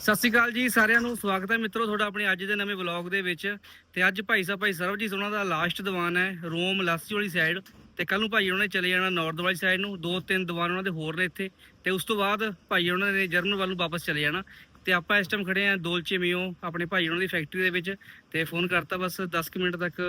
ਸਤਿ ਸ਼੍ਰੀ ਅਕਾਲ ਜੀ, ਸਾਰਿਆਂ ਨੂੰ ਸਵਾਗਤ ਹੈ ਮਿੱਤਰੋ ਤੁਹਾਡਾ ਆਪਣੇ ਅੱਜ ਦੇ ਨਵੇਂ ਵਲੌਗ ਦੇ ਵਿੱਚ। ਤੇ ਅੱਜ ਭਾਈ ਸਾਹਿਬ, ਭਾਈ ਸਰਵਜੀਤ ਉਹਨਾਂ ਦਾ ਲਾਸਟ ਦੀਵਾਨ ਹੈ ਰੋਮ ਲਾਸੀ ਵਾਲੀ ਸਾਈਡ ਤੇ ਕੱਲ ਨੂੰ ਭਾਈ ਉਹਨਾਂ ਨੇ ਚਲੇ ਜਾਣਾ ਨਾਰਥ ਵਾਲੀ ਸਾਈਡ ਨੂੰ। ਦੋ ਤਿੰਨ ਦੀਵਾਨ ਉਹਨਾਂ ਦੇ ਹੋਰ ਨੇ ਇੱਥੇ। ਤੇ ਉਸ ਤੋਂ ਬਾਅਦ ਭਾਈ ਉਹਨਾਂ ਨੇ ਜਰਮਨ ਵੱਲ ਨੂੰ ਵਾਪਸ ਚਲੇ ਜਾਣਾ। ਤੇ ਆਪਾਂ ਇਸ ਟਾਈਮ ਖੜੇ ਆ ਦੋਲਚੇ ਮੀਓ ਆਪਣੇ ਭਾਈ ਉਹਨਾਂ ਦੀ ਫੈਕਟਰੀ ਦੇ ਵਿੱਚ। ਤੇ ਫੋਨ ਕਰਤਾ ਬਸ 10 ਕੁ ਮਿੰਟ ਤੱਕ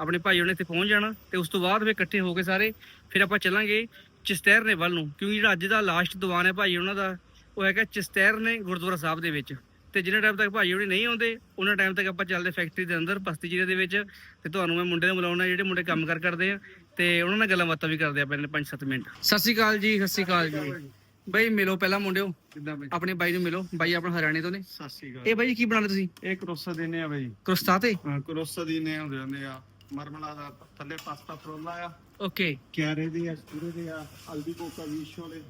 ਆਪਣੇ ਭਾਈ ਉਹਨਾਂ ਇੱਥੇ ਪਹੁੰਚ ਜਾਣਾ। ਤੇ ਉਸ ਤੋਂ ਬਾਅਦ ਫਿਰ ਇਕੱਠੇ ਹੋ ਕੇ ਸਾਰੇ, ਫਿਰ ਆਪਾਂ ਚੱਲਾਂਗੇ ਚਿਸਤੈਰ ਨੇ ਵੱਲ ਨੂੰ। ਕਿਉਂਕਿ ਜਿਹੜਾ ਅੱਜ ਦਾ ਲਾਸਟ ਦੀਵਾਨ ਹੈ ਭਾਈ ਉਹਨਾਂ ਦਾ ਉਹ ਹੈਗਾ ਚਿਸਤੈਰ ਨੇ ਗੁਰਦੁਆਰਾ ਸਾਹਿਬ ਦੇ ਵਿੱਚ। ਤੇ ਜਿੰਨੇ ਟਾਈਮ ਤੱਕ ਭਾਈ ਹੋਣੀ ਨਹੀਂ ਆਉਂਦੇ ਉਹਨਾਂ ਟਾਈਮ ਤੱਕ ਆਪਾਂ ਚੱਲਦੇ ਫੈਕਟਰੀ ਦੇ ਅੰਦਰ ਬਸਤੀ ਜ਼ਿਲ੍ਹੇ ਦੇ ਵਿੱਚ। ਤੇ ਤੁਹਾਨੂੰ ਮੈਂ ਮੁੰਡੇ ਨੂੰ ਬੁਲਾਉਣਾ ਜਿਹੜੇ ਮੁੰਡੇ ਕੰਮ ਕਰ ਕਰਦੇ ਆ। ਤੇ ਉਹਨਾਂ ਨਾਲ ਗੱਲਾਂ ਬਾਤਾਂ ਵੀ ਕਰਦੇ ਆ ਪਹਿਲੇ 5-7 ਮਿੰਟ। ਸਤਿ ਸ਼੍ਰੀ ਅਕਾਲ ਜੀ ਸਤਿ ਸ਼੍ਰੀ ਅਕਾਲ ਜੀ। ਬਾਈ ਮਿਲੋ ਪਹਿਲਾਂ ਮੁੰਡਿਓ। ਕਿੱਦਾਂ ਬਈ? ਆਪਣੇ ਬਾਈ ਨੂੰ ਮਿਲੋ। ਬਾਈ ਆਪਣਾ ਹਰਿਆਣੇ ਤੋਂ ਨੇ। ਸਤਿ ਸ਼੍ਰੀ ਅਕਾਲ। ਇਹ ਬਾਈ ਕੀ ਬਣਾਉਂਦੇ ਤੁਸੀਂ? ਇਹ ਕਰੋਸਾ ਦੇਨੇ ਆ ਬਈ। ਕਰਸਤਾ ਤੇ? ਹਾਂ ਕਰੋਸਾ ਦੀ ਨੇ ਹੁੰਦੇ ਹੁੰਦੇ ਆ। ਮਰਮਲਾ ਦਾ ਥੱਲੇ ਪਾਸਤਾ ਫਰੋਲਾ ਆ। ਓਕੇ। ਕਿਆਰੇ ਦੀ ਆ ਸਟੂਰੇ ਦੇ ਆ ਹਲਦੀ ਕੋਕਾ ਵਿਸ਼ੋਲੇ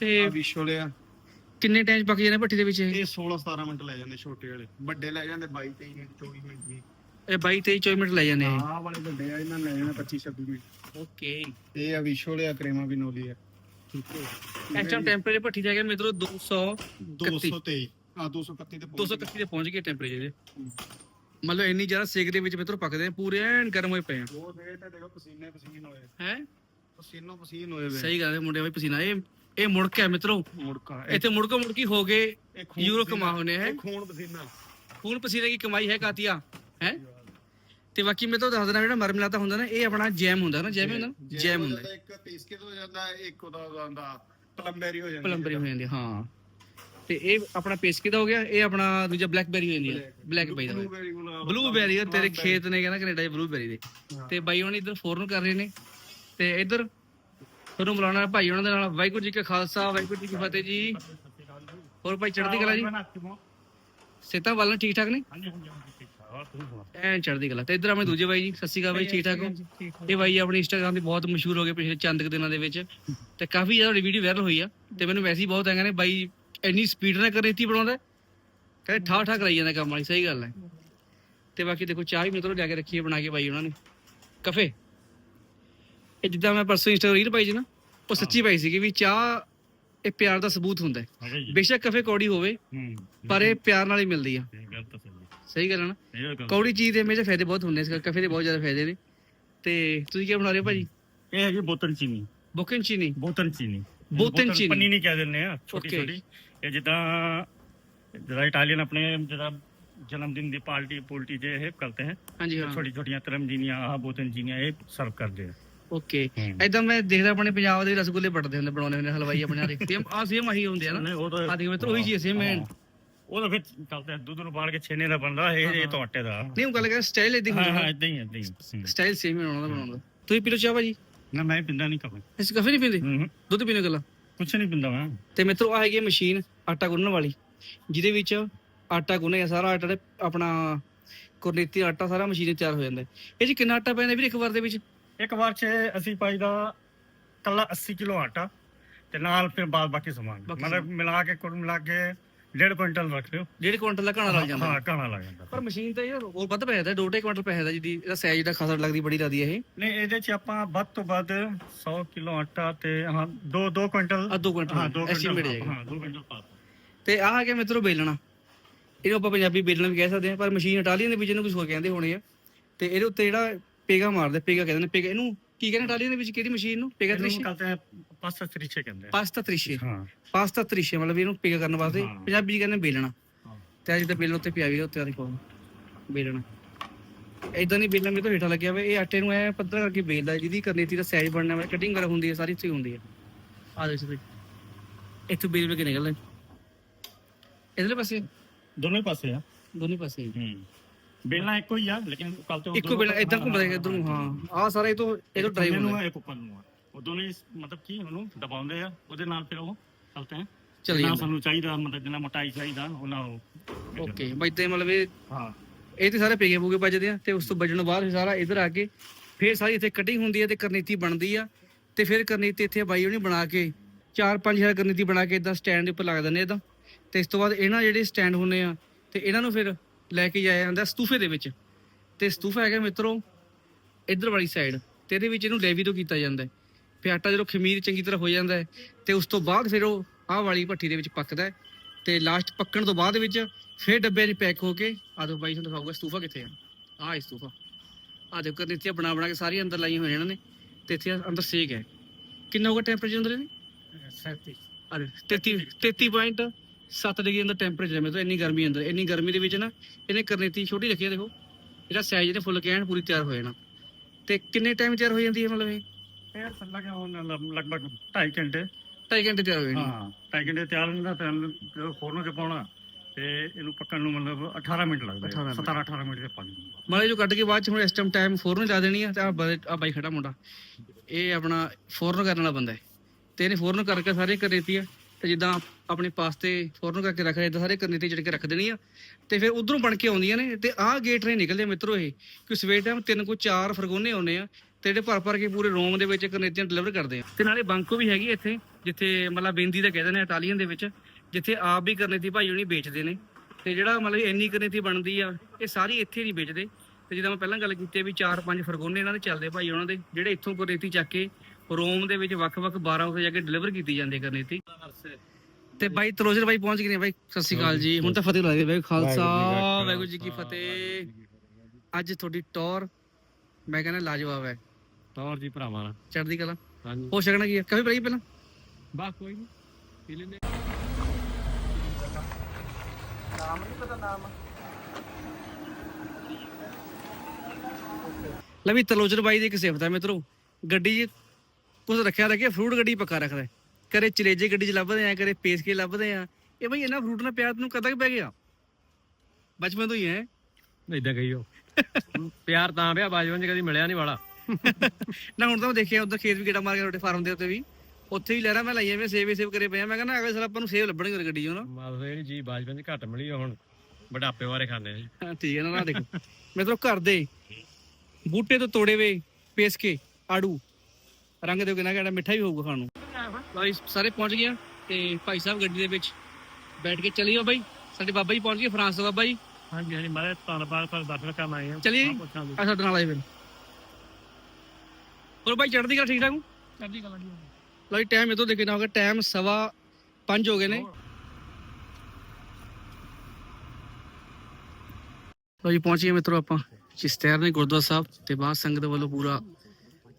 ਤੇ ਆ ਵਿਸ਼ੋਲੇ ਆ। ਕਿੰਨੇ ਟਾਈਮ ਪੱਕ ਜਾਂਦੇ ਭੱਠੀ ਦੇ ਵਿੱਚ ਇਹ? ਇਹ 16 17 ਮਿੰਟ ਲੈ ਜਾਂਦੇ ਛੋਟੇ ਵਾਲੇ। ਵੱਡੇ ਲੈ ਜਾਂਦੇ 22 23 ਮਿੰਟ 24 ਮਿੰਟ ਵੀ। ਇਹ 22 23 24 ਮਿੰਟ ਲੈ ਜਾਂਦੇ ਆਹ ਵਾਲੇ ਵੱਡੇ ਆ ਇਹਨਾਂ ਲੈ ਜਾਣਾ 25 26 ਮਿੰਟ। ਓਕੇ। ਇਹ ਆ ਵਿਸ਼ੋਲੇ ਆ ਕਰੇਮਾ ਵੀ ਨੋਲੀ ਆ। ਠੀਕ ਹੈ। ਇਸ ਟਾਈਮ ਟੈਂਪਰੇਚਰ ਭੱਠੀ ਜਾ ਕੇ ਮਿੱਤਰੋ 200 223 ਆ 231 ਤੇ ਪਹੁੰਚ 231 ਤੇ ਪਹੁੰਚ ਗਏ ਟੈਂਪਰੇਚਰ ਦੇ ਮਤਲਬ ਇੰਨੀ ਜ਼ਿਆਦਾ ਸੇਕ ਦੇ ਵਿੱਚ ਮਿੱਤਰੋ ਪੱਕਦੇ ਆ ਪੂਰੇ ਐਨ ਗਰਮ ਹੋਏ ਪਏ ਆ। ਉਹ ਤੇ ਦੇਖੋ ਪਸੀਨੇ ਪਸੀਨ ਹੋਏ। ਹੈ? ਪਸੀਨੋ ਪਸੀਨ ਹੋਏ ਵੇ। ਸਹੀ ਗੱਲ ਹੈ ਮੁੰਡੇ ਬਾਈ ਪਸੀਨਾ ਇਹ ਇਹ ਮੁੜਕ ਹੈ ਮਿੱਤਰੋ। ਮੁੜਕਾ ਇੱਥੇ ਮੁੜਕੋ ਮੁੜਕੀ ਹੋ ਗਏ ਇਹ ਖੂਨ ਯੂਰੋ ਪਸੀਨਾ- ਕਮਾ ਹੋਣੇ ਹੈ। ਇਹ ਖੂਨ ਪਸੀਨਾ। ਖੂਨ ਪਸੀਨੇ ਦੀ ਕਮਾਈ ਹੈ ਕਾਤੀਆ ਹੈ? ਤੇ ਬਾਕੀ ਮੈਂ ਤਾਂ ਦੱਸ ਜਿਹੜਾ ਮਰਮਲਾਤਾ ਹੁੰਦਾ ਨਾ ਇਹ ਆਪਣਾ ਜੈਮ ਹੁੰਦਾ ਨਾ ਜੈਮ ਹੁੰਦਾ ਨਾ? ਜੈਮ ਹੁੰਦਾ। ਇੱਕ ਪੀਸਕੇ ਤੋਂ ਹੋ ਜਾਂਦਾ ਇੱਕ ਉਹਦਾ ਹੁੰਦਾ ਪਲੰਬੇਰੀ ਹੋ ਜਾਂਦੀ ਪਲੰਬਰੀ ਹੋ ਜਾਂਦੀ ਹਾਂ ਤੇ ਇਹ ਆਪਣਾ ਪੇਸਕੀ ਦਾ ਹੋ ਗਿਆ? ਇਹ ਆਪਣਾ ਦੂਜਾ ਬਲੈਕਬੈਰੀ ਹੋ ਜਾਂਦੀ ਹੈ। ਬਲੈਕਬੈਰੀ ਦਾ। ਬਲੂਬੇਰੀ ਗੁਲਾਬ ਬਲੂਬੈਰੀ ਆ ਤੇਰੇ ਖੇਤ ਨੇ ਕਹਿੰਦਾ ਕੈਨੇਡਾ 'ਚ ਬਲੂਬੈਰੀ ਦੇ। ਤੇ ਬਾਈ ਹੁਣ ਇੱਧਰ ਫੋਰਨ ਕਰ ਰਹੇ ਨੇ। ਤੇ ਇੱਧਰ ਤੁਹਾਨੂੰ ਬੁਲਾਉਣਾ ਭਾਈ ਉਹਨਾਂ ਦੇ ਨਾਲ। ਵਾਹਿਗੁਰੂ ਜੀ ਕਾ ਖਾਲਸਾ ਵਾਹਿਗੁਰੂ ਜੀ ਕੀ ਫਤਿਹ ਜੀ। ਹੋਰ ਭਾਈ ਚੜ੍ਹਦੀ ਕਲਾ ਜੀ? ਸੇਤਾ ਵਾਲਾਂ ਠੀਕ ਠਾਕ ਨੇ? ਐਨ ਚੜ੍ਹਦੀ ਕਲਾ। ਤੇ ਇੱਧਰ ਆਪਣੇ ਦੂਜੇ ਬਾਈ ਜੀ ਸਤਿ ਸ਼੍ਰੀ ਅਕਾਲ ਬਾਈ ਠੀਕ ਠਾਕ ਹੋ? ਇਹ ਬਾਈ ਆਪਣੀ ਇੰਸਟਾਗ੍ਰam ਤੇ ਬਹੁਤ ਮਸ਼ਹੂਰ ਹੋ ਗਏ ਪਿਛਲੇ ਚੰਦ ਕੁ ਦਿਨਾਂ ਦੇ ਵਿੱਚ। ਤੇ ਕਾਫੀ ਜ਼ਿਆਦਾ ਵੀਡੀਓ ਵਾਇਰਲ ਹੋਈ ਆ। ਤੇ ਮੈਨੂੰ ਵੈਸੇ ਹੀ ਬਹੁਤ ਹੈਗਾ ਨੇ ਬਾਈ ਇੰਨੀ ਸਪੀਡ ਨਾਲ ਕਰੇਤੀ ਬਣਾਉਂਦਾ। ਕਹਿੰਦੇ ਠਾ ਠਾ ਕਰਾਈ ਜਾਂਦਾ ਕੰਮ ਵਾਲੀ ਸਹੀ ਗੱਲ ਹੈ। ਤੇ ਬਾਕੀ ਦੇਖੋ ਚਾਹ ਵੀ ਮੇਰੇ ਜਾ ਕੇ ਰੱਖੀ ਹੈ ਬਣਾ ਕੇ ਬਾਈ ਉਹਨਾਂ ਨੇ। ਕਫੇ। ਇਹ ਜਿੱਦਾਂ ਮੈਂ ਪਰਸੋਂ ਇੰਸਟਾ ਰੀਲ ਪਾਈ ਸੀ ਨਾ ਉਹ ਸੱਚੀ ਪਾਈ ਸੀ ਕਿ ਵੀ ਚਾਹ ਇਹ ਪਿਆਰ ਦਾ ਸਬੂਤ ਹੁੰਦਾ ਹੈ। ਬੇਸ਼ੱਕ ਕਫੇ ਕੌੜੀ ਹੋਵੇ ਪਰ ਇਹ ਪਿਆਰ ਨਾਲ ਹੀ ਮਿਲਦੀ ਆ। ਸਹੀ ਗੱਲ ਹੈ ਨਾ? ਕੌੜੀ ਚੀਜ਼ ਦੇ ਹਮੇਸ਼ਾ ਫਾਇਦੇ ਬਹੁਤ ਹੁੰਦੇ ਇਸ ਕਰਕੇ ਕਫੇ ਦੇ ਬਹੁਤ ਜ਼ਿਆਦਾ ਫਾਇਦੇ ਨੇ। ਤੇ ਤੁਸੀਂ ਕੀ ਬਣਾ ਰਹੇ ਹੋ ਭਾਜੀ? ਇਹ ਹੈਗੀ ਬੋਤਲ ਚੀਨੀ। ਬੁਕਨ ਚੀਨੀ? ਬੋਤਲ ਚੀਨੀ। ਬੋਤਨ ਚੀਨੀ। ਪੰਨੀ ਨਹੀਂ ਕਹਿ ਦਿੰਦੇ ਆ ਛੋਟੀ Okay. ਛੋਟੀ। ਇਹ ਜਿੱਦਾਂ ਜਿਹੜਾ ਇਟਾਲੀਅਨ ਆਪਣੇ ਜਿਹੜਾ ਜਨਮ ਦਿਨ ਦੀ ਪਾਰਟੀ ਪੋਲਟੀ ਜੇ ਇਹ ਕਰਤੇ ਹੈ ਹਾਂਜੀ ਹਾਂ। ਛੋਟੀ ਛੋਟੀਆਂ ਤਰਮ ਜੀਨੀਆਂ ਆਹ ਬੋਤਲ ਜੀਨੀਆਂ ਇਹ ਸਰਵ ਕਰਦੇ ਆ। Okay hmm. ਐਦਾਂ ਮੈਂ ਦੇਖਦਾ ਆਪਣੇ ਪੰਜਾਬ ਦੇ ਰਸਗੁੱਲੇ ਪੜਦੇ ਹੁੰਦੇ ਬਣਾਉਂਦੇ ਹੁੰਦੇ ਹਲਵਾਈ ਆਪਣੇ ਆਲੇ ਸੇਮ ਆ ਸੇਮ ਆਹੀ ਹੁੰਦੇ ਆ ਨਾ। ਨਹੀਂ, ਉਹ ਤਾਂ ਆ ਦੇਖ ਮਿੱਤਰ ਉਹੀ ਚੀਜ਼ ਸੇਮ ਹੈ। ਉਹ ਤਾਂ ਫਿਰ ਚੱਲਦਾ ਦੁੱਧ ਨੂੰ ਬਾਲ ਕੇ ਛੇਨੇ ਦਾ ਬਣਦਾ ਇਹ ਇਹ ਤਾਂ ਆਟੇ ਦਾ। ਨਹੀਂ ਉਹ ਗੱਲ ਕਰ ਸਟਾਈਲ ਇਦਾਂ ਹਾਂ ਹਾਂ ਹੁੰਦਾ ਇਦਾਂ ਹੀ ਇਦਾਂ ਹੀ ਸਟਾਈਲ ਸੇਮ ਹੀ ਉਹਨਾਂ ਦਾ ਬਣਾਉਣ ਦਾ ਤੁਸੀਂ ਪੀ ਲਓ ਚਾਹ ਭਾਜੀ। ਨਾ ਮੈਂ ਪਿੰਦਾ ਨਹੀਂ ਕਹਾਂ ਅਸੀਂ ਕਾਫੀ ਨਹੀਂ ਪੀਂਦੇ? ਦੁੱਧ ਪੀਣੇ ਗੱਲਾਂ। ਕੁਛ ਨਹੀਂ ਪਿੰਦਾ ਮੈਂ। ਤੇ ਮਿੱਤਰੋ ਆ ਹੈਗੀ ਹੈ ਮਸ਼ੀਨ ਆਟਾ ਗੁੰਨਣ ਵਾਲੀ ਜਿਹਦੇ ਵਿੱਚ ਆਟਾ ਗੁੰਨਿਆ ਸਾਰਾ ਆਟਾ ਆਪਣਾ ਕੁਰਨੀਤੀ ਆਟਾ ਸਾਰਾ ਮਸ਼ੀਨ 'ਚ ਤਿਆਰ ਹੋ ਜਾਂਦਾ ਹੈ। ਇਹ ਜੀ ਕਿੰਨਾ ਆਟਾ ਪੈਂਦਾ ਵੀਰ ਇੱਕ ਵਾਰ ਦੇ ਵਿੱਚ? ਇੱਕ ਵਾਰ ਚ ਅਸੀਂ ਪਾਈਦਾ ਕੱਲਾ 80 ਕਿਲੋ ਆਟਾ ਤੇ ਨਾਲ ਫਿਰ ਬਾਅਦ ਬਾਕੀ ਸਮਾਨ। ਬਾਕੀ ਮਤਲਬ ਮਿਲਾ ਕੇ ਕੁੱਲ ਮਿਲਾ ਕੇ 1.5 ਕੁਇੰਟਲ ਰੱਖ ਲਿਓ। ਡੇਢ ਕੁਇੰਟਲ ਦਾ ਘਾਣਾ ਲੱਗ ਜਾਂਦਾ। ਹਾਂ ਕਾਣਾ ਲੱਗ ਜਾਂਦਾ। ਪਰ ਮਸ਼ੀਨ ਤਾਂ ਯਾਰ ਹੋਰ ਵੱਧ ਪੈ ਜਾਂਦਾ ਦੋ ਢਾਈ ਕੁਇੰਟਲ ਪੈ ਜਾਂਦਾ ਜਿਹਦੀ ਇਹਦਾ ਸਾਈਜ਼ ਦਾ ਖਾਸਾ ਲੱਗਦੀ ਬੜੀ ਲੱਗਦੀ ਇਹ। ਨਹੀਂ ਇਹਦੇ ਚ ਆਪਾਂ ਵੱਧ ਤੋਂ ਵੱਧ 100 ਕਿਲੋ ਆਟਾ ਤੇ ਹਾਂ 2 2 ਕੁਇੰਟਲ ਆ 2 ਕੁਇੰਟਲ ਹਾਂ 2 ਐਸਟੀਮੇਟ ਕੁਇੰਟਲ ਹਾਂ 2 ਕੁਇੰਟਲ ਪਾ ਤੇ ਆਹ ਆ ਗਿਆ ਮਿੱਤਰੋ ਬੇਲਣਾ। ਇਹਨੂੰ ਆਪਾਂ ਪੰਜਾਬੀ ਬੇਲਣਾ ਵੀ ਕਹਿ ਸਕਦੇ ਹਾਂ ਪਰ ਮਸ਼ੀਨ ਇਟਾਲੀਅਨ ਦੇ ਵਿੱਚ ਇਹਨੂੰ ਕੁਝ ਹੋਰ ਕਹਿੰਦੇ ਹੋਣੇ ਆ। ਤੇ ਇਹਦੇ ਉੱਤੇ ਜਿਹੜਾ ਪੇਗਾ ਮਾਰਦੇ ਪੇਗਾ ਕਹਿੰਦੇ ਨੇ ਪੇਗਾ ਇਹਨੂੰ ਕੀ ਕਹਿੰਦੇ ਇਟਾਲੀਅਨ ਦੇ ਵਿੱਚ ਕਿਹੜੀ ਮਸ਼ੀਨ ਨੂੰ? ਪੇਗਾ ਤ੍ਰਿਸ਼ੇ। ਕਹਿੰਦੇ ਪਾਸਤਾ ਤਰੀਛੇ ਕਹਿੰਦੇ ਪਾਸਤਾ ਤ੍ਰਿਸ਼ੇ। ਹਾਂ। ਪਾਸਤਾ ਤ੍ਰਿਸ਼ੇ ਮਤਲਬ ਇਹਨੂੰ ਪੇਗਾ ਕਰਨ ਵਾਸਤੇ ਹਾਂ। ਪੰਜਾਬੀ 'ਚ ਕਹਿੰਦੇ ਬੇਲਣਾ। ਤੇ ਅੱਜ ਤਾਂ ਬੇਲਣ ਉੱਤੇ ਪਿਆ ਵੀ ਉੱਤੇ ਆ ਦੇਖੋ। ਬੇਲਣਾ ਇਦਾਂ ਨਹੀਂ ਬੇਲਣਾ ਮੇਰੇ ਤੋਂ ਹੇਠਾਂ ਲੱਗਿਆ ਹੋਇਆ ਇਹ ਆਟੇ ਨੂੰ ਐ ਪੱਧਰਾ ਕਰਕੇ ਬੇਲਦਾ ਜਿਹਦੀ ਕਰਨੀਤੀ ਦਾ ਸਾਈਜ਼ ਬਣਨਾ ਵਾ। ਕਟਿੰਗ ਕਰ ਹੁੰਦੀ ਹੈ ਸਾਰੀ ਹੀ ਹੁੰਦੀ ਹੈ ਆ ਦੇਖੋ ਤੁਸੀਂ। ਇੱਥੋਂ ਬੇਲ ਬੇਲ ਕੇ ਨਿਕਲਦਾ ਇਧਰਲੇ ਪਾਸੇ? ਦੋਨੋਂ ਪਾਸੇ ਆ। ਦੋਨੇ ਪਾਸੇ ਹੂੰ। ਬੇਲਣਾ ਇੱਕੋ ਹੀ ਆ ਲੇਕਿਨ ਕੱਲ ਤੇ ਇੱਕੋ ਬੇਲ ਇਦਾਂ ਘੁੰਮਦਾ ਇਧਰ ਨੂੰ ਹਾਂ। ਆਹ ਸਾਰਾ ਇਹ ਤੋਂ ਇਹ ਤੋਂ ਡਰਾਈਵ ਨੂੰ ਆ ਇੱਕ ਉੱਪਰ ਨੂੰ ਆ। ਉਹ ਦੋਨੇ ਮਤਲਬ ਕੀ ਉਹਨੂੰ ਦਬਾਉਂਦੇ ਆ ਉਹਦੇ ਨਾਲ ਫਿਰ ਉਹ ਚਲਤੇ ਆ। ਚਲੀ ਜਾਂਦਾ। ਸਾਨੂੰ ਚਾਹੀਦਾ ਮਤਲਬ ਜਿੰਨਾ ਮੋਟਾਈ ਚਾਹੀਦਾ ਉਹਨਾਂ ਉਹ ਓਕੇ ਬਾਈ ਤੇ ਮਤਲਬ ਇਹ ਹਾਂ। ਇਹ ਤੇ ਸਾਰੇ ਪੇਗੇ ਪੂਗੇ ਵੱਜਦੇ ਆ ਤੇ ਉਸ ਤੋਂ ਵੱਜਣ ਤੋਂ ਬਾਅਦ ਫਿਰ ਸਾਰਾ ਇਧਰ ਆ ਕੇ ਫਿਰ ਸਾਰੀ ਇੱਥੇ ਕਟਿੰਗ ਹੁੰਦੀ ਹੈ ਤੇ ਕਰਨੀਤੀ ਬਣਦੀ ਆ। ਤੇ ਫਿਰ ਕਰਨੀਤੀ ਇੱਥੇ ਬਾਈ ਉਹਨੇ ਬਣਾ ਕੇ ਚਾਰ ਪੰਜ ਹਜ਼ਾਰ ਕਰਨੀਤੀ ਬਣਾ ਕੇ ਇਦਾਂ ਸਟੈਂਡ ਦੇ ਉੱਪਰ ਲਾ ਦਿੰਦੇ ਇਦਾਂ। ਤੇ ਇਸ ਤੋਂ ਬਾਅਦ ਇਹਨਾਂ ਜਿਹੜੇ ਸਟੈਂਡ ਹੁੰਦੇ ਆ ਤੇ ਇਹਨਾਂ ਨੂੰ ਫਿਰ ਲੈ ਕੇ ਜਾਇਆ ਜਾਂਦਾ ਸਤੂਫੇ ਦੇ ਵਿੱਚ। ਤੇ ਸਤੂਫਾ ਹੈਗਾ ਮਿੱਤਰੋ ਇਧਰ ਵਾਲੀ ਸਾਈਡ ਤੇ ਇਹਦੇ ਵਿੱਚ ਇਹਨੂੰ ਲੈਵੀ ਤੋਂ ਕੀਤਾ ਜਾਂਦਾ ਹੈ। ਫਿਰ ਆਟਾ ਜਦੋਂ ਖਮੀਰ ਚੰਗੀ ਤਰ੍ਹਾਂ ਹੋ ਜਾਂਦਾ ਹੈ ਤੇ ਉਸ ਤੋਂ ਬਾਅਦ ਫਿਰ ਉਹ ਆਹ ਵਾਲੀ ਭੱਠੀ ਦੇ ਵਿੱਚ ਪੱਕਦਾ ਹੈ। ਤੇ ਲਾਸਟ ਪੱਕਣ ਤੋਂ ਬਾਅਦ ਵਿੱਚ ਫਿਰ ਡੱਬੇ 'ਚ ਪੈਕ ਹੋ ਕੇ ਆ ਦੋ ਬਾਈ ਤੁਹਾਨੂੰ ਦਿਖਾਊਗਾ ਸਤੂਫਾ ਕਿੱਥੇ ਆ। ਆ ਸਤੂਫਾ। ਆ ਦੇਖੋ ਨੀਤੀਆਂ ਬਣਾ ਬਣਾ ਕੇ ਸਾਰੀ ਅੰਦਰ ਲਾਈਆਂ ਹੋਈਆਂ ਇਹਨਾਂ ਨੇ ਤੇ ਇੱਥੇ ਅੰਦਰ ਸੇਕ ਹੈ। ਕਿੰਨਾ ਹੋਗਾ ਟੈਂਪਰੇਚਰ ਅੰਦਰ ਇਹਦੇ? ਅਰੇ 33 33.7 ਡਿਗਰੀ ਅੰਦਰ ਟੈਂਪਰੇਚਰ ਹੈ ਮਤਲਬ ਇੰਨੀ ਗਰਮੀ ਅੰਦਰ ਇੰਨੀ ਗਰਮੀ ਦੇ ਵਿੱਚ ਨਾ ਇਹਨੇ ਕਰਨੇਤੀ ਛੋਟੀ ਰੱਖੀ ਹੈ ਦੇਖੋ ਜਿਹੜਾ ਸਾਈਜ਼ ਇਹਨੇ ਫੁੱਲ ਕੈਨ ਪੂਰੀ ਤਿਆਰ ਹੋ ਜਾਣਾ। ਤੇ ਕਿੰਨੇ ਟਾਈਮ ਤਿਆਰ ਹੋ ਜਾਂਦੀ ਹੈ ਮਤਲਬ ਇਹ? ਇਹ ਲੱਗਾ ਹੁਣ ਲਗਭਗ 2.5 ਘੰਟੇ। 2.5 ਘੰਟੇ ਤਿਆਰ ਹੋ ਜਾਣੀ। ਹਾਂ 2.5 ਘੰਟੇ ਤਿਆਰ ਤਾਂ ਜਦੋਂ ਫੋਰਨ ਚ ਪਾਉਣਾ ਤੇ ਇਹਨੂੰ ਪੱਕਣ ਨੂੰ ਮਤਲਬ 18 ਮਿੰਟ ਲੱਗਦੇ 18 ਮਿੰਟ। 17 18 ਮਿੰਟ ਦੇ ਪਾਣੀ ਮਤਲਬ ਜੋ ਕੱਢ ਕੇ ਬਾਅਦ ਚ ਹੁਣ ਇਸ ਟਾਈਮ ਟਾਈਮ ਫੋਰਨ ਲਾ ਦੇਣੀ ਆ ਤੇ ਆ ਬਾਈ ਖੜਾ ਮੁੰਡਾ। ਇਹ ਆਪਣਾ ਫੋਰਨ ਕਰਨ ਵਾਲਾ ਬੰਦਾ ਹੈ। ਤੇ ਇਹਨੇ ਫੋਰਨ ਕਰਕੇ ਸਾਰੇ ਕਰਨੇਤੀ ਆ। ਤੇ ਜਿੱਦਾਂ ਆਪਣੇ ਪਾਸਤੇ ਫੋਰਨ ਕਰਕੇ ਰੱਖ ਇਦਾਂ ਸਾਰੇ ਕਰਨੇਤੀ ਜਿਹੜੇ ਕੇ ਰੱਖ ਦੇਣੀ ਆ। ਤੇ ਫਿਰ ਉਧਰੋਂ ਬਣ ਕੇ ਆਉਂਦੀਆਂ ਨੇ ਤੇ ਆਹ ਗੇਟ ਰੇ ਨਿਕਲਦੇ ਆ ਮਿੱਤਰੋ ਇਹ, ਕਿ ਸਵੇਰ ਟਾਈਮ ਤਿੰਨ ਕੋ ਚਾਰ ਫਰਗੋਨੇ ਆਉਨੇ ਆ ਤੇ ਜਿਹੜੇ ਭਰ ਭਰ ਕੇ ਪੂਰੇ ਰੋਮ ਦੇ ਵਿੱਚ ਕਰਨੇਤੀਆਂ ਡਿਲੀਵਰ ਕਰਦੇ ਆ। ਤੇ ਨਾਲੇ ਬੰਕੋ ਵੀ ਹੈਗੀ ਇੱਥੇ, ਜਿੱਥੇ ਮਤਲਬ ਬੇਂਦੀ ਦਾ ਕਹਿੰਦੇ ਨੇ ਇਟਾਲੀਅਨ ਦੇ ਵਿੱਚ, ਜਿੱਥੇ ਆਪ ਵੀ ਕਰਨੇਤੀ ਭਾਈ ਉਹਨੇ ਵੇਚਦੇ ਨੇ। ਤੇ ਜਿਹੜਾ ਮਤਲਬ ਇੰਨੀ ਕਰਨੇਤੀ ਬਣਦੀ ਆ, ਇਹ ਸਾਰੀ ਇੱਥੇ ਨਹੀਂ ਵੇਚਦੇ। ਤੇ ਜਿੱਦਾਂ ਮੈਂ ਪਹਿਲਾਂ ਗੱਲ ਕੀਤੀ ਆ ਵੀ 4-5 ਫਰਗੋਨੇ ਇਹਨਾਂ ਦੇ ਚੱਲਦੇ ਭਾਈ ਉਹਨਾਂ ਦੇ, ਜਿਹੜੇ ਇੱਥੋਂ ਕਰਨੇਤੀ ਚੱਕ ਕੇ ਰੋਮ ਦੇ ਵਿੱਚ ਵੱਖ-ਵੱਖ 12 ਉੱਥੇ ਜਾ ਕੇ ਡਿਲੀਵਰ ਕੀਤੀ ਜਾਂਦੀ ਹੈ ਕਰਨੇਤੀ। ਤੇ ਬਾਈ ਤਰੋਜਰ ਬਾਈ ਪਹੁੰਚ ਗਏ ਨੇ ਬਾਈ ਸਤਿ ਸ਼੍ਰੀ ਅਕਾਲ ਜੀ। ਹੁਣ ਤਾਂ ਫਤਿਹ ਲਾ ਦੇ ਬਾਈ ਖਾਲਸਾ ਵਾਹਿਗੁਰੂ ਜੀ ਕੀ ਫਤਿਹ। ਅੱਜ ਤੁਹਾਡੀ ਟੌਰ ਮੈਂ ਕਹਿੰਦਾ ਲਾਜਵਾਬ ਹੈ। ਤੌਰ ਜੀ ਭਰਾਵਾਂ ਨਾਲ। ਚੜ੍ਹਦੀ ਕਲਾ। ਹਾਂਜੀ। ਹੋ ਸਕਣਾ ਕੀ ਹੈ ਕभी ਬੜੀ ਪਹਿਲਾਂ। ਬਾ ਕੋਈ ਨਹੀਂ ਪੀ ਲੈਂਦੇ ਨਾਮ ਨਹੀਂ ਪਤਾ ਨਾਮ। ਲੈ ਵੀ ਤਲੋਚਰ ਬਾਈ ਦੀ ਇੱਕ ਸਿਫਤ ਹੈ ਮਿੱਤਰੋ। ਗੱਡੀ 'ਚ ਕੁਝ ਰੱਖਿਆ ਰੱਖਿਆ ਫਰੂਟ ਗੱਡੀ ਪੱਕਾ ਰੱਖਦਾ ਹੈ। ਕਰੇ ਚਲੇਜੇ ਗੱਡੀ 'ਚ ਲੱਭਦੇ ਆ ਕਰੇ ਪੇਸ ਕੇ ਲੱਭਦੇ ਆ। ਇਹ ਬਈ ਇਹਨਾਂ ਫਰੂਟ ਨਾਲ ਪਿਆਰ ਤੈਨੂੰ ਕਦੋਂ ਕੁ ਪੈ ਗਿਆ? ਬਚਪਨ ਤੋਂ ਹੀ ਹੈ। ਇਦਾਂ ਕਹੀਓ। ਪਿਆਰ ਤਾਂ ਪਿਆ ਬਾਜਵਨ ਚ ਕਦੀ ਮਿਲਿਆ ਨਹੀਂ ਵਾਲਾ। ਨਾ ਹੁਣ ਤਾਂ ਮੈਂ ਦੇਖਿਆ ਉਧਰ ਖੇਤ ਵੀ ਗੇੜਾ ਮਾਰ ਕੇ ਤੁਹਾਡੇ ਫਾਰਮ ਦੇ ਉੱਤੇ ਵੀ। ਉੱਥੇ ਵੀ ਲਹਿਰਾਂ ਮੈਂ ਲਾਈਆਂ ਵੀ ਸੇਵ ਹੀ ਸੇਵ ਕਰੇ ਪਏ ਆ। ਮੈਂ ਕਹਿੰਦਾ ਅਗਲੇ ਸਾਲ ਆਪਾਂ ਨੂੰ ਸੇਵ ਲੱਭਣਗੇ ਉਹ ਗੱਡੀ 'ਚੋਂ ਨਾ। ਬਸ ਇਹ ਨੀ ਜੀ ਬਾਜਵਨ ਚ ਘੱਟ ਮਿਲੀ ਆ ਹੁਣ। ਬੁਢਾਪੇ ਬਾਰੇ ਆ ਜੀ। ਹਾਂ, ਠੀਕ ਹੈ ਨਾ ਨਾ ਦੇਖੋ। ਮਤਲਬ ਘਰ ਦੇ ਬੂਟੇ ਤੋਂ ਤੋੜੇ ਵੇ ਪੇਸ ਕੇ ਆੜੂ। ਰੰਗ ਦੇ ਕਿੰਨਾ ਕਿਹੜਾ ਮਿੱਠਾ ਵੀ ਹੋਊਗਾ ਖਾਣ ਨੂੰ ਬਾਈ ਸਾਰੇ ਪਹੁੰਚ ਗਏ ਆ ਤੇ ਭਾਈ ਸਾਹਿਬ ਗੱਡੀ ਦੇ ਵਿੱਚ ਬੈਠ ਕੇ ਚਲੀਓ ਬਾਈ ਸਾਡੇ ਬਾਬਾ ਜੀ ਪਹੁੰਚ ਗਏ ਫਰਾਂਸ ਤੋਂ ਬਾਬਾ ਜੀ। ਹਾਂਜੀ ਹਾਂਜੀ ਮਾਰੇ ਧੰਨਵਾਦ ਪਰ ਦਰਸ਼ਨ ਕਰਨ ਆਏ ਆ। ਚਲੀਏ ਹਾਂ। ਆ ਸਾਡੇ ਨਾਲ ਆਏ ਫਿਰ। ਹੋਰ ਬਾਈ ਚੜ੍ਹਦੀ ਕਲਾ ਠੀਕ ਠਾਕ ਨੂੰ ਚੜ੍ਹਦੀ ਕਲਾ ਜੀ। ਲਓ ਜੀ ਟਾਈਮ ਇਤੋਂ ਦੇਖਣਾ ਹੋਗਾ ਟਾਈਮ ਸਵਾ 5 ਹੋ ਗਏ ਨੇ। ਲਓ ਜੀ ਪਹੁੰਚ ਗਏ ਮਿੱਤਰੋ ਆਪਾਂ। ਚਿਸਤੈਰ ਨੇ ਗੁਰਦੁਆਰਾ ਸਾਹਿਬ ਤੇ ਬਾਅਦ ਸੰਗਤ ਵੱਲੋਂ ਪੂਰਾ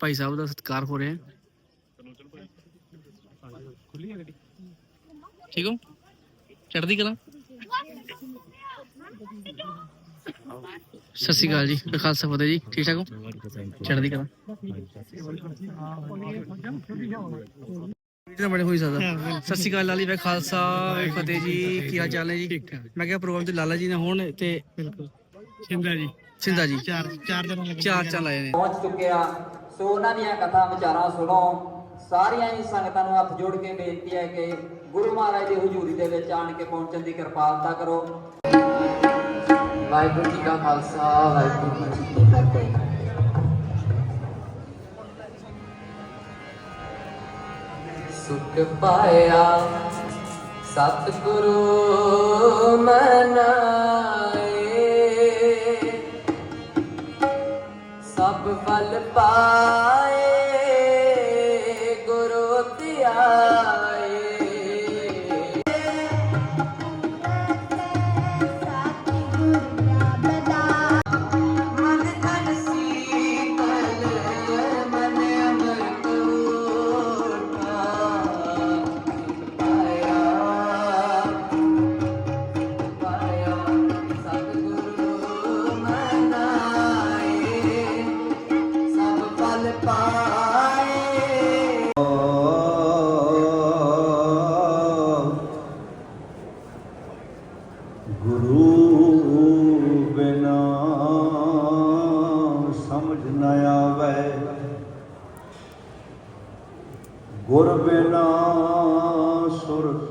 ਭਾਈ ਸਾਹਿਬ ਦਾ ਸਤਿਕਾਰ ਹੋ ਰਿਹਾ ਹੈ। ਖੁੱਲੀ ਹੈ ਗੱਡੀ ਠੀਕ ਹੋ? ਚੜ੍ਹਦੀ ਕਲਾ? ਸਤਿ ਸ਼੍ਰੀ ਅਕਾਲ ਜੀ ਖਾਲਸਾ ਫਤਿਹ ਜੀ। ਠੀਕ ਠਾਕ ਹੋ? ਚੜ੍ਹਦੀ ਕਲਾ। ਵੀਡੀਓ ਬੜੇ ਹੋਈ ਸਕਦਾ ਸਤਿ ਸ਼੍ਰੀ ਅਕਾਲ ਲਾਲੀ ਵੇ ਖਾਲਸਾ ਵੇ ਫਤਿਹ ਜੀ। ਕੀ ਹਾਲ ਚਾਲ ਹੈ ਜੀ? ਮੈਂ ਕਿਹਾ ਪ੍ਰੋਗਰਾਮ ਤੇ ਲਾਲਾ ਜੀ ਨੇ ਹੋਣ ਤੇ ਬਿਲਕੁਲ। ਸਿੰਦਾ ਜੀ। ਸਿੰਦਾ ਜੀ। ਚਾਰ ਚਾਰ ਦਿਨ ਚਾਰ ਚਾਰ ਲਾਏ ਨੇ। ਪਹੁੰਚ ਚੁੱਕੇ ਆ। ਸੋ ਉਹਨਾਂ ਦੀਆਂ ਕਥਾ ਵਿਚਾਰਾਂ ਸੁਣੋ। ਸਾਰੀਆਂ ਹੀ ਸੰਗਤਾਂ ਨੂੰ ਹੱਥ ਜੋੜ ਕੇ ਬੇਨਤੀ ਹੈ ਕਿ ਗੁਰੂ ਮਹਾਰਾਜ ਦੀ ਹਜ਼ੂਰੀ ਦੇ ਵਿੱਚ ਆਣ ਕੇ ਪਹੁੰਚਣ ਦੀ ਕਿਰਪਾਲਤਾ ਕਰੋ। ਵਾਹਿਗੁਰੂ ਜੀ ਕਾ ਖਾਲਸਾ, ਵਾਹਿਗੁਰੂ ਜੀ ਕੀ ਫਤਿਹ। ਸੁਖ ਪਾਇਆ ਸਤਿਗੁਰੂ ਮਨਾਏ ਸਭ ਬਲ ਪਾਏ।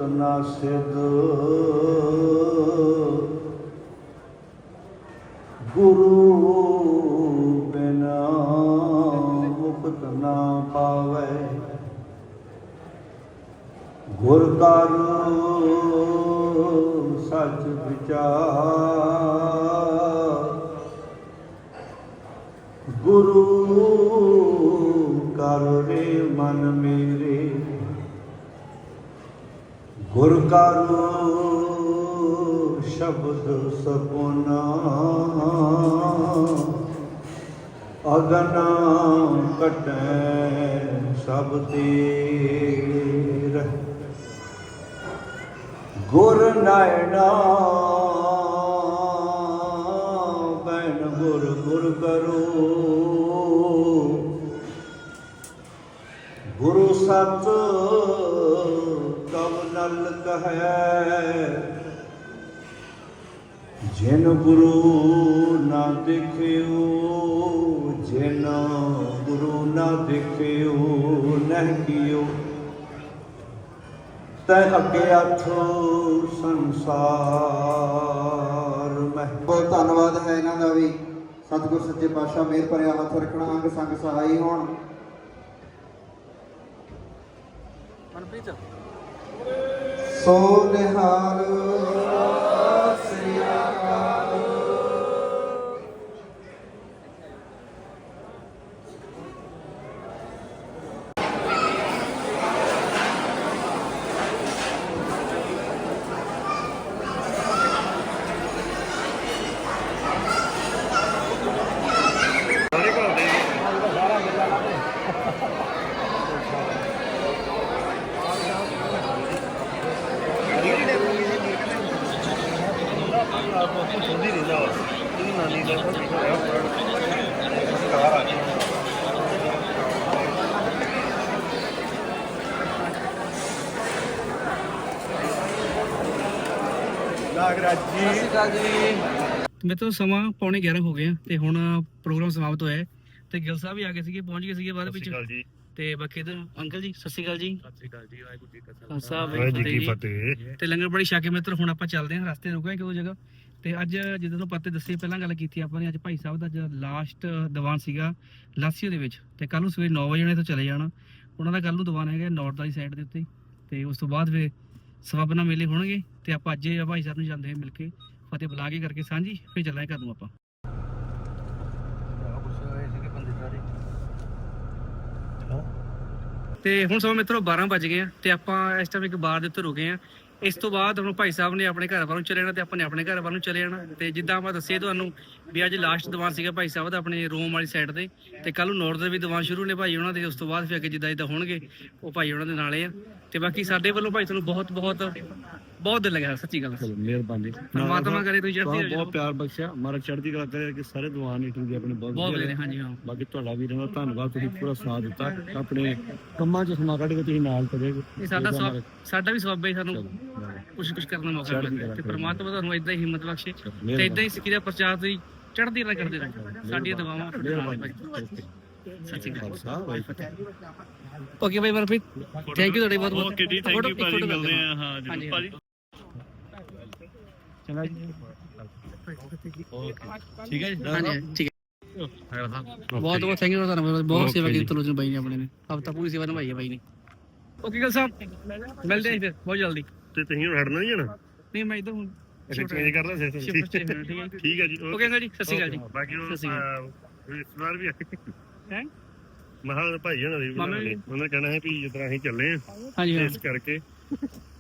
ਸੁਰਤ ਨ ਸਿਧ। ਗੁਰੂ ਬਿਨਾ ਮੁਕਤ ਨਾ ਪਾਵੇ। ਗੁਰ ਕਰ ਸੱਚ ਵਿਚਾਰ। ਗੁਰੂ ਕਰ ਰੇ ਮਨ ਮੇ ਗੁਰ ਕਰੋ ਸ਼ਬਦ ਸਪਨਾ ਅਗਨਾ ਕਟੈ ਸਭ ਤੀਰ। ਗੁਰ ਨਾਇਣਾ ਬੈਨ ਗੁਰ ਗੁਰ ਕਰੋ। ਗੁਰੂ ਸਤਿ ਨਲ ਕਹੈ ਜਿਨ ਗੁਰੂ ਨਾ ਦੇਖਿਓ ਜਿਨ ਗੁਰੂ ਨਾ ਦੇਖਿਓ ਨਹਿ ਕੀਓ। ਤੈ ਅੱਗੇ ਆਥੋ ਸੰਸਾਰ ਮਹਿ ਬਹੁਤ ਧੰਨਵਾਦ ਹੈ ਇਹਨਾਂ ਦਾ ਵੀ। ਸਤਿਗੁਰ ਸੱਚੇ ਪਾਤਸ਼ਾਹ ਮਿਹਰ ਭਰਿਆ ਹੱਥ ਰੱਖਣਾ ਅੰਗ ਸੰਗ ਸਹਾਈ ਹੋਣ। ਮਨਪ੍ਰੀਤ ਸੋ ਨਿਹਾਲ ਸ੍ਰੀ ਅਕਾਲ ਸਤਿ ਸ਼੍ਰੀ ਅਕਾਲ ਜੀ। ਮੈਂ ਤਾਂ ਸਮਾਂ ਪੌਣੇ 11 ਹੋ ਗਏ ਆ ਤੇ ਹੁਣ ਪ੍ਰੋਗਰਾਮ ਸਮਾਪਤ ਹੋਇਆ ਤੇ ਗਿਲ ਸਾਹਿਬ ਵੀ ਆ ਗਏ ਸੀਗੇ ਪਹੁੰਚ ਗਏ ਸੀਗੇ ਬਾਅਦ ਵਿੱਚ। ਤੇ ਬਾਕੀ ਇਧਰ ਅੰਕਲ ਜੀ ਸਤਿ ਸ਼੍ਰੀ ਅਕਾਲ ਜੀ। ਸਤਿ ਸ਼੍ਰੀ ਅਕਾਲ ਜੀ ਵਾਹਿਗੁਰੂ ਜੀ ਕਾ ਖਾਲਸਾ ਵਾਹਿਗੁਰੂ ਜੀ ਕੀ ਫਤਿਹ। ਤੇ ਲੰਗਰ ਬੜੀ ਛਕ ਕੇ ਮਿੱਤਰ ਹੁਣ ਆਪਾਂ ਚੱਲਦੇ ਹਾਂ ਰਸਤੇ ਰੁਕਾਂਗੇ ਕਿਉਂ ਜਗ੍ਹਾ। ਤੇ ਅੱਜ ਜਿੱਦਾਂ ਤੁਹਾਨੂੰ ਪਤੇ ਦੱਸੀ ਪਹਿਲਾਂ ਗੱਲ ਕੀਤੀ ਆਪਾਂ ਨੇ ਅੱਜ ਭਾਈ ਸਾਹਿਬ ਦਾ ਅੱਜ ਲਾਸਟ ਦੀਵਾਨ ਸੀਗਾ ਲਾਸੀਓ ਦੇ ਵਿੱਚ। ਤੇ ਕੱਲ ਨੂੰ ਸਵੇਰੇ 9 ਵਜੇ ਉਹਨੇ ਤੋਂ ਚਲੇ ਜਾਣਾ। ਉਹਨਾਂ ਦਾ ਕੱਲ ਨੂੰ ਦੀਵਾਨ ਹੈਗਾ ਨਾਰਥ ਵਾਲੀ ਸਾਈਡ ਦੇ ਉੱਤੇ। ਤੇ ਉਸ ਤੋਂ ਬਾਅਦ ਫਿਰ ਸਵਾਬਨਾ ਮੇਲੇ ਹੋਣਗੇ ਤੇ ਆਪਾਂ ਅੱਜ ਇਹ ਭਾਈ ਸਾਹਿਬ ਨੂੰ ਜਾਂਦੇ ਹਾਂ ਮਿਲ ਕੇ ਫਤਿਹ ਬੁਲਾ ਕੇ ਕਰਕੇ ਸਾਂਝੀ ਫਿਰ ਚੱਲਾਂਗੇ ਘਰ ਨੂੰ ਆਪਾਂ। ਤੇ ਹੁਣ ਸਮਾਂ ਮਿੱਤਰੋ 12 ਵੱਜ ਗਏ ਆ ਤੇ ਆਪਾਂ ਇਸ ਟਾਈਮ ਇੱਕ ਬਾਰ ਦੇ ਉੱਤੇ ਰੁਕੇ ਆ। ਇਸ ਤੋਂ ਬਾਅਦ ਹੁਣ ਭਾਈ ਸਾਹਿਬ ਨੇ ਆਪਣੇ ਘਰ ਵੱਲ ਨੂੰ ਚਲੇ ਜਾਣਾ ਤੇ ਆਪਾਂ ਨੇ ਆਪਣੇ ਘਰ ਵੱਲ ਨੂੰ ਚਲੇ ਜਾਣਾ। ਤੇ ਜਿੱਦਾਂ ਆਪਾਂ ਦੱਸਿਆ ਤੁਹਾਨੂੰ ਵੀ ਅੱਜ ਲਾਸਟ ਦੀਵਾਨ ਸੀਗਾ ਭਾਈ ਸਾਹਿਬ ਦਾ ਆਪਣੇ ਰੋਮ ਵਾਲੀ ਸਾਈਡ ਤੇ। ਤੇ ਕੱਲ ਨੂੰ ਨੌਰਥ ਦੇ ਵੀ ਦੀਵਾਨ ਸ਼ੁਰੂ ਨੇ ਭਾਈ ਉਹਨਾਂ ਦੇ ਉਸ ਤੋਂ ਬਾਅਦ ਫਿਰ ਅੱਗੇ ਜਿੱਦਾਂ ਜਿੱਦਾਂ ਹੋਣਗੇ ਉਹ ਭਾਈ ਉਹਨਾਂ ਦੇ ਨਾਲੇ ਆ। ਤੇ ਬਾਕੀ ਸਾਡੇ ਵੱਲੋਂ ਭਾਈ ਤੁਹਾਨੂੰ ਬਹੁਤ ਬਹੁਤ ਬਹੁਤ ਦਿਲ ਲਗਿਆ ਸੱਚੀ ਗੱਲ ਮਿਹਰਬਾਨੀ। ਪਰਮਾਤਮਾ ਕਰੇ ਤੁਸੀਂ ਚੜ੍ਹਦੀ ਬਹੁਤ ਪਿਆਰ ਬਖਸ਼ਿਆ। ਮਾਰਾ ਚੜ੍ਹਦੀ ਕਲਾ ਕਰੇ ਕਿ ਸਾਰੇ ਦੀਵਾਨ ਇਟੂ ਦੇ ਆਪਣੇ ਬਹੁਤ ਬਹੁਤ ਵਧੀਆ ਹਾਂਜੀ ਹਾਂ। ਬਾਕੀ ਤੁਹਾਡਾ ਵੀ ਰਹਿੰਦਾ ਧੰਨਵਾਦ ਤੁਸੀਂ ਪੂਰਾ ਸਾਥ ਦਿੱਤਾ। ਆਪਣੇ ਕੰਮਾਂ 'ਚ ਸਮਾਂ ਕੱਢ ਕੇ ਤੁਸੀਂ ਨਾਲ ਚਲੇ ਗਏ। ਇਹ ਸਾਡਾ ਸਾਡਾ ਵੀ ਸਵਾਬ ਹੈ ਸਾਨੂੰ ਕੁਝ ਕੁਝ ਕਰਨ ਦਾ ਮੌਕਾ ਮਿਲਿਆ। ਤੇ ਪਰਮਾਤਮਾ ਤੁਹਾਨੂੰ ਇਦਾਂ ਹੀ ਹਿੰਮਤ ਬਖਸ਼ੇ ਤੇ। ਇਦਾਂ ਹੀ ਸਿੱਖੀ ਦਾ ਪ੍ਰਚਾਰ ਤੁਸੀਂ ਚੜ੍ਹਦੀ ਕਲਾ ਕਰਦੇ ਰਹੋ। ਸਾਡੀਆਂ ਦੁਆਵਾਂ ਨਾਲ ਸੱਚੀ ਗੱਲ okay. Bhai Manpreet thank you ਤੁਹਾਡੇ ਬਹੁਤ ਬਹੁਤ। ਓਕੇ ਜੀ ਥੈਂਕ ਯੂ ਭਾਜੀ ਮਿਲਦੇ ਆ ਹਾਂ। ਜੀ ਭਾਜੀ। ਚੰਗਾ ਜੀ। ਠੀਕ ਹੈ ਜੀ ਹਾਂਜੀ ਠੀਕ ਹੈ। ਬਹੁਤ ਬਹੁਤ ਥੈਂਕ ਯੂ ਤੁਹਾਨੂੰ ਬਹੁਤ ਸੇਵਾ ਕੀਤੀ ਤਲੋਜਨ ਬਾਈ ਨੇ ਆਪਣੇ ਨੇ। ਹਫਤਾ ਪੂਰੀ ਸੇਵਾ ਨਿਭਾਈ ਹੈ ਬਾਈ ਨੇ। ਓਕੇ ਗੱਲ ਸਾਹਿਬ ਮਿਲਦੇ ਹਾਂ ਜੀ ਫਿਰ ਬਹੁਤ ਜਲਦੀ। ਤੇ ਤੁਸੀਂ ਹੁਣ ਹਟਣਾ ਨਹੀਂ ਜਾਣਾ? ਨਹੀਂ ਮੈਂ ਇਧਰ ਹੁਣ ਚੇਂਜ ਕਰਨਾ ਸੀ ਸ਼ਿਫਟ ਤੇ ਹੋਣਾ, ਠੀਕ ਹੈ। ਠੀਕ ਹੈ ਜੀ ਓਕੇ ਅੰਕਲ ਜੀ ਸਤਿ ਸ਼੍ਰੀ ਅਕਾਲ ਜੀ। ਬਾਕੀ ਉਹ ਸ਼੍ਰੀ ਰਿਸ਼ਤੇਦਾਰ ਵੀ ਹੈਂ? ਮਹਾ ਭਾਈ ਹੋਣਾ ਦੀ? ਉਹਨਾਂ ਕਹਿਣਾ ਹੈ ਵੀ ਜਿਸ ਤਰ੍ਹਾਂ ਅਸੀਂ ਚੱਲੇ ਆ ਇਸ ਕਰਕੇ।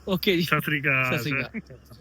ਓਕੇ ਜੀ। ਸਤਿ ਸ੍ਰੀ ਅਕਾਲ। ਸਤਿ ਸ਼੍ਰੀ ਅਕਾਲ।